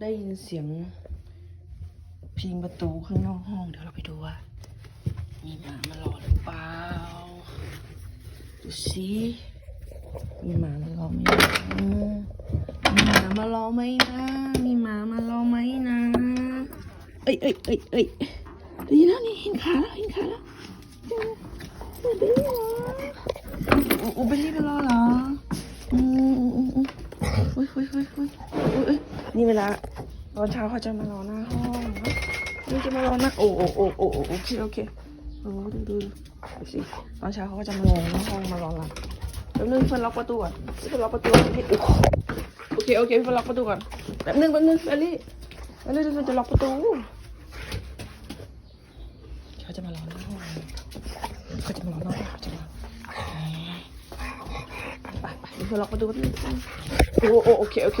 ได้ยินเสียงพิงประตูข้างนอกห้อง เดี๋ยวเราไปดูว่า มีหมามารอหรือเปล่า ดูสิมีหมามารอไหมนะมีหมามารอไหมนะ มีหมามารอไหมนะ เอ้ยเอ้ยเอ้ยเอ้ยด้ยินแล้วนี่เห็นขาแล้วเห็นขาแล้วเบลลี่เหรออูเบลลี่ไปรอเหรออืมอืมอืมอืมอุ้ยอุ้ยอุ้ยอุ้ยอุ้ยอุ้ย นี่เวลาตอนเช้าเขาจะมารอหน้าห้องนะนี่จะมารอหน้าโอ้โอ้โอ้โอ้โอเคโอเคโอ้ดูดูดูสิตอนเช้าเขาก็จะมารอหน้าห้องมารอรับแป๊บนึงเพื่อนล็อกประตูก่อนเพื่อนล็อกประตูก่อนนี่โอ้โอเคโอเคเพื่อนล็อกประตูก่อนแป๊บนึงแป๊บนึงเบลลี่เบลลี่เดี๋ยวจะล็อกประตูเขาจะมารอหน้าห้องเขาจะมารอหน้าห้องเขาจะมาไปไปเดี๋ยวเราล็อกประตูกันโอ้โอ้โอเคโอเค